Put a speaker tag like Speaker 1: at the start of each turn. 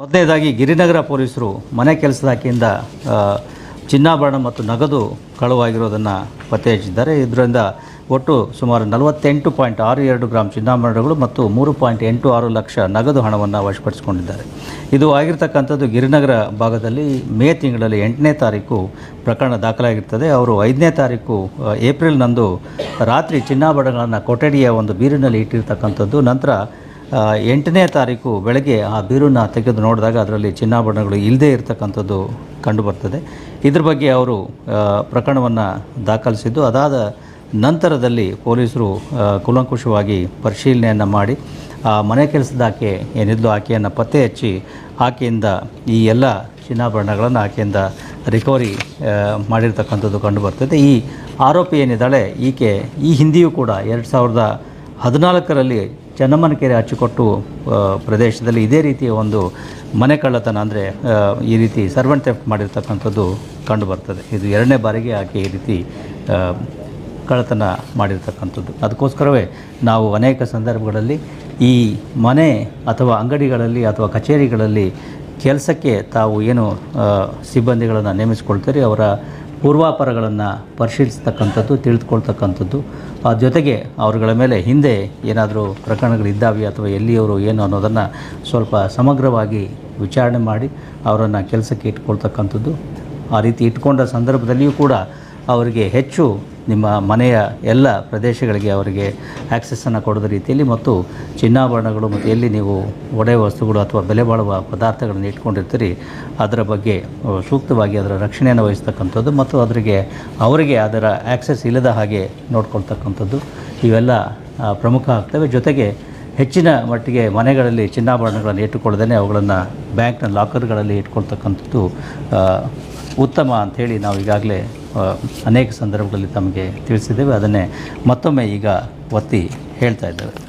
Speaker 1: ಮೊದಲನೇದಾಗಿ ಗಿರಿನಗರ ಪೊಲೀಸರು ಮನೆ ಕೆಲಸದ ಆಕೆಯಿಂದ ಚಿನ್ನಾಭರಣ ಮತ್ತು ನಗದು ಕಳುವಾಗಿರೋದನ್ನು ಪತ್ತೆ ಹಚ್ಚಿದ್ದಾರೆ ಇದರಿಂದ ಒಟ್ಟು ಸುಮಾರು ನಲವತ್ತೆಂಟು ಪಾಯಿಂಟ್ ಆರು ಎರಡು ಗ್ರಾಮ್ ಚಿನ್ನಾಭರಣಗಳು ಮತ್ತು ಮೂರು ಪಾಯಿಂಟ್ ಎಂಟು ಆರು ಲಕ್ಷ ನಗದು ಹಣವನ್ನು ವಶಪಡಿಸಿಕೊಂಡಿದ್ದಾರೆ. ಇದು ಆಗಿರ್ತಕ್ಕಂಥದ್ದು ಗಿರಿನಗರ ಭಾಗದಲ್ಲಿ ಮೇ ತಿಂಗಳಲ್ಲಿ ಎಂಟನೇ ತಾರೀಕು ಪ್ರಕರಣ ದಾಖಲಾಗಿರ್ತದೆ. ಅವರು ಐದನೇ ತಾರೀಕು ಏಪ್ರಿಲ್ನಂದು ರಾತ್ರಿ ಚಿನ್ನಾಭರಣಗಳನ್ನು ಕೊಠಡಿಯ ಒಂದು ಬೀರಿನಲ್ಲಿ ಇಟ್ಟಿರ್ತಕ್ಕಂಥದ್ದು. ನಂತರ ಎಂಟನೇ ತಾರೀಕು ಬೆಳಗ್ಗೆ ಆ ಬೀರನ್ನು ತೆಗೆದು ನೋಡಿದಾಗ ಅದರಲ್ಲಿ ಚಿನ್ನಾಭರಣಗಳು ಇಲ್ಲದೇ ಇರತಕ್ಕಂಥದ್ದು ಕಂಡುಬರ್ತದೆ ಇದ್ರ ಬಗ್ಗೆ ಅವರು ಪ್ರಕರಣವನ್ನು ದಾಖಲಿಸಿದ್ದು. ಅದಾದ ನಂತರದಲ್ಲಿ ಪೊಲೀಸರು ಕುಲಂಕುಷವಾಗಿ ಪರಿಶೀಲನೆಯನ್ನು ಮಾಡಿ, ಆ, ಮನೆ ಕೆಲಸದ ಆಕೆ, ಏನಿದ್ಲು ಆಕೆಯನ್ನು ಪತ್ತೆ ಹಚ್ಚಿ, ಆಕೆಯಿಂದ ಈ ಎಲ್ಲ ಚಿನ್ನಾಭರಣಗಳನ್ನು ಆಕೆಯಿಂದ ರಿಕವರಿ ಮಾಡಿರ್ತಕ್ಕಂಥದ್ದು ಕಂಡುಬರ್ತದೆ ಈ ಆರೋಪಿ ಏನಿದ್ದಾಳೆ, ಈಕೆ ಈ ಹಿಂದೆಯೂ ಕೂಡ ಎರಡು ಸಾವಿರದ ಹದಿನಾಲ್ಕರಲ್ಲಿ ಚೆನ್ನಮ್ಮನಕೆರೆ ಕೆರೆ ಆ, ಪ್ರದೇಶದಲ್ಲಿ ಇದೇ ರೀತಿಯ ಒಂದು ಮನೆ ಕಳ್ಳತನ ಅಂದರೆ ಈ ರೀತಿ ಸರ್ವೆಂಟ್ ಥೆಫ್ಟ್ ಮಾಡಿರ್ತಕ್ಕಂಥದ್ದು ಕಂಡುಬರ್ತದೆ ಇದು ಎರಡನೇ ಬಾರಿಗೆ ಆಕೆ ಈ ರೀತಿ ಕಳ್ಳತನ ಮಾಡಿರ್ತಕ್ಕಂಥದ್ದು. ಅದಕ್ಕೋಸ್ಕರವೇ ನಾವು ಅನೇಕ ಸಂದರ್ಭಗಳಲ್ಲಿ ಈ ಮನೆ ಅಥವಾ ಅಂಗಡಿಗಳಲ್ಲಿ ಅಥವಾ ಕಚೇರಿಗಳಲ್ಲಿ ಕೆಲಸಕ್ಕೆ ತಾವು ಏನು ಸಿಬ್ಬಂದಿಗಳನ್ನು ನೇಮಿಸಿಕೊಳ್ತೀರಿ ಅವರ ಪೂರ್ವಾಪರಗಳನ್ನು ಪರಿಶೀಲಿಸ್ತಕ್ಕಂಥದ್ದು, ತಿಳಿದುಕೊಳ್ತಕ್ಕಂಥದ್ದು. ಜೊತೆಗೆ ಅವರುಗಳ ಮೇಲೆ ಹಿಂದೆ ಏನಾದರೂ ಪ್ರಕರಣಗಳಿದ್ದಾವೆ ಅಥವಾ ಎಲ್ಲಿಯವರು ಏನು ಅನ್ನೋದನ್ನು ಸ್ವಲ್ಪ ಸಮಗ್ರವಾಗಿ ವಿಚಾರಣೆ ಮಾಡಿ ಅವರನ್ನು ಕೆಲಸಕ್ಕೆ ಇಟ್ಕೊಳ್ತಕ್ಕಂಥದ್ದು. ಆ ರೀತಿ ಇಟ್ಕೊಂಡ ಸಂದರ್ಭದಲ್ಲಿಯೂ ಕೂಡ ಅವರಿಗೆ ಹೆಚ್ಚು ನಿಮ್ಮ ಮನೆಯ ಎಲ್ಲ ಪ್ರದೇಶಗಳಿಗೆ ಅವರಿಗೆ ಆ್ಯಕ್ಸೆಸ್ಸನ್ನು ಕೊಡೋದ ರೀತಿಯಲ್ಲಿ ಮತ್ತು ಚಿನ್ನಾಭರಣಗಳು ಮತ್ತು ಎಲ್ಲಿ ನೀವು ಒಡೆ ವಸ್ತುಗಳು ಅಥವಾ ಬೆಲೆ ಬಾಳುವ ಪದಾರ್ಥಗಳನ್ನು ಇಟ್ಕೊಂಡಿರ್ತೀರಿ, ಅದರ ಬಗ್ಗೆ ಸೂಕ್ತವಾಗಿ ಅದರ ರಕ್ಷಣೆಯನ್ನು ವಹಿಸ್ತಕ್ಕಂಥದ್ದು ಮತ್ತು ಅದರಿಗೆ ಅವರಿಗೆ ಅದರ ಆ್ಯಕ್ಸೆಸ್ ಇಲ್ಲದ ಹಾಗೆ ನೋಡ್ಕೊಳ್ತಕ್ಕಂಥದ್ದು. ಇವೆಲ್ಲ ಪ್ರಮುಖ ಆಗ್ತವೆ. ಜೊತೆಗೆ ಹೆಚ್ಚಿನ ಮಟ್ಟಿಗೆ ಮನೆಗಳಲ್ಲಿ ಚಿನ್ನಾಭರಣಗಳನ್ನು ಇಟ್ಟುಕೊಳ್ಳದೇ ಅವುಗಳನ್ನು ಬ್ಯಾಂಕ್ನ ಲಾಕರ್ಗಳಲ್ಲಿ ಇಟ್ಕೊಳ್ತಕ್ಕಂಥದ್ದು ಉತ್ತಮ ಅಂಥೇಳಿ ನಾವು ಈಗಾಗಲೇ ಅನೇಕ ಸಂದರ್ಭಗಳಲ್ಲಿ ತಮಗೆ ತಿಳಿಸಿದ್ದೇವೆ. ಅದನ್ನೇ ಮತ್ತೊಮ್ಮೆ ಈಗ ಒತ್ತಿ ಹೇಳ್ತಾ ಇದ್ದೇವೆ.